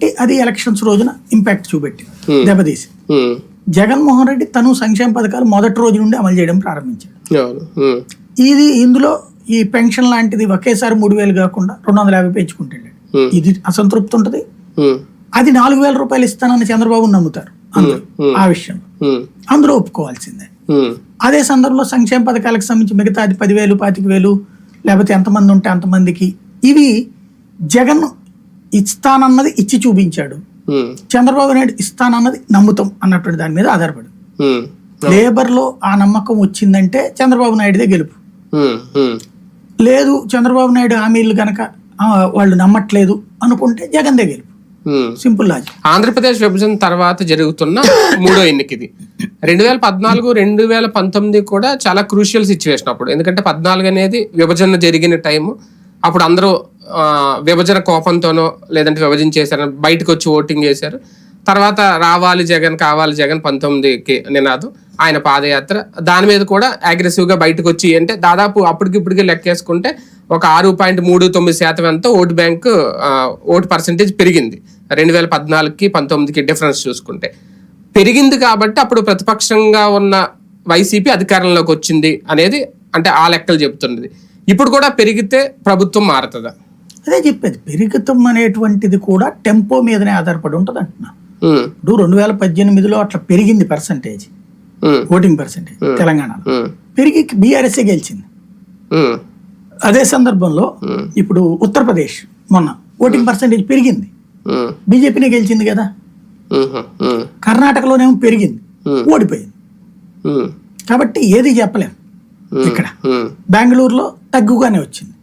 కాబట్టి అది ఎలక్షన్స్ రోజున ఇంపాక్ట్ చూపెట్టి Hmm. దెబ్బతీసి ఉమ్, జగన్మోహన్ రెడ్డి తను సంక్షేమ పథకాలు మొదటి రోజు నుండి అమలు చేయడం ప్రారంభించాడు. ఉమ్, ఇది ఇందులో ఈ పెన్షన్ లాంటిది ఒకేసారి మూడు వేలు కాకుండా రెండు వందల యాభై పెంచుకుంటాడు Hmm. ఇది అసంతృప్తి ఉంటుంది. అది నాలుగు వేల రూపాయలు ఇస్తానని చంద్రబాబు నమ్ముతారు అందరూ Hmm. ఆ విషయంలో. ఉమ్, అందరూ ఒప్పుకోవాల్సిందే. అదే సందర్భంలో సంక్షేమ పథకాలకు సంబంధించి మిగతా అది పదివేలు పాతిక వేలు లేకపోతే ఎంతమంది ఉంటే అంతమందికి ఇవి జగన్ ఇస్తానన్నది ఇచ్చి చూపించాడు. చంద్రబాబు నాయుడు ఇస్తానన్నది నమ్ముతాం అన్నటువంటి దాని మీద ఆధారపడి. ఉమ్, లేబర్లో ఆ నమ్మకం వచ్చిందంటే చంద్రబాబు నాయుడుదే గెలుపు. లేదు చంద్రబాబు నాయుడు హామీలు గనక ఆ, వాళ్ళు నమ్మట్లేదు అనుకుంటే జగన్ గెలుపు. Simple logic. ఆంధ్రప్రదేశ్ విభజన తర్వాత జరుగుతున్న మూడో ఎన్నిక ఇది రెండు వేల పద్నాలుగు రెండు వేల పంతొమ్మిది కూడా చాలా క్రూషియల్ సిచ్యువేషన్ అప్పుడు. ఎందుకంటే పద్నాలుగు అనేది విభజన జరిగిన టైము అప్పుడు అందరూ విభజన కోపంతోనో లేదంటే విభజించేశారని బయటకు వచ్చి ఓటింగ్ చేశారు. తర్వాత రావాలి జగన్ కావాలి జగన్ పంతొమ్మిదికి నినాదం. ఆయన పాదయాత్ర. దాని మీద కూడా అగ్రెసివ్గా బయటకు వచ్చి అంటే దాదాపు అప్పటికిప్పటికి లెక్కేసుకుంటే ఒక ఆరు పాయింట్ మూడు తొమ్మిది శాతం ఎంతో ఓటు బ్యాంక్ ఓటు పర్సంటేజ్ పెరిగింది. రెండు వేల పద్నాలుగుకి పంతొమ్మిదికి డిఫరెన్స్ చూసుకుంటే. పెరిగింది కాబట్టి అప్పుడు ప్రతిపక్షంగా ఉన్న వైసీపీ అధికారంలోకి వచ్చింది అనేది అంటే ఆ లెక్కలు చెప్తున్నది ఇప్పుడు కూడా పెరిగితే ప్రభుత్వం మారుతుందా? అదే చెప్పేది పెరుగుతం అనేటువంటిది కూడా టెంపో మీదనే ఆధారపడి ఉంటుంది అంటున్నా. ఇప్పుడు రెండు వేల పద్దెనిమిదిలో అట్లా పెరిగింది పర్సంటేజ్ ఓటింగ్ పర్సంటేజ్ తెలంగాణలో. పెరిగి బీఆర్ఎస్ఏ గెలిచింది. అదే సందర్భంలో ఇప్పుడు ఉత్తరప్రదేశ్ మొన్న ఓటింగ్ పర్సంటేజ్ పెరిగింది. బీజేపీనే గెలిచింది కదా. కర్ణాటకలోనేమో పెరిగింది. ఓడిపోయింది. కాబట్టి ఏది చెప్పలేం ఇక్కడ. బెంగళూరులో తగ్గుగానే వచ్చింది.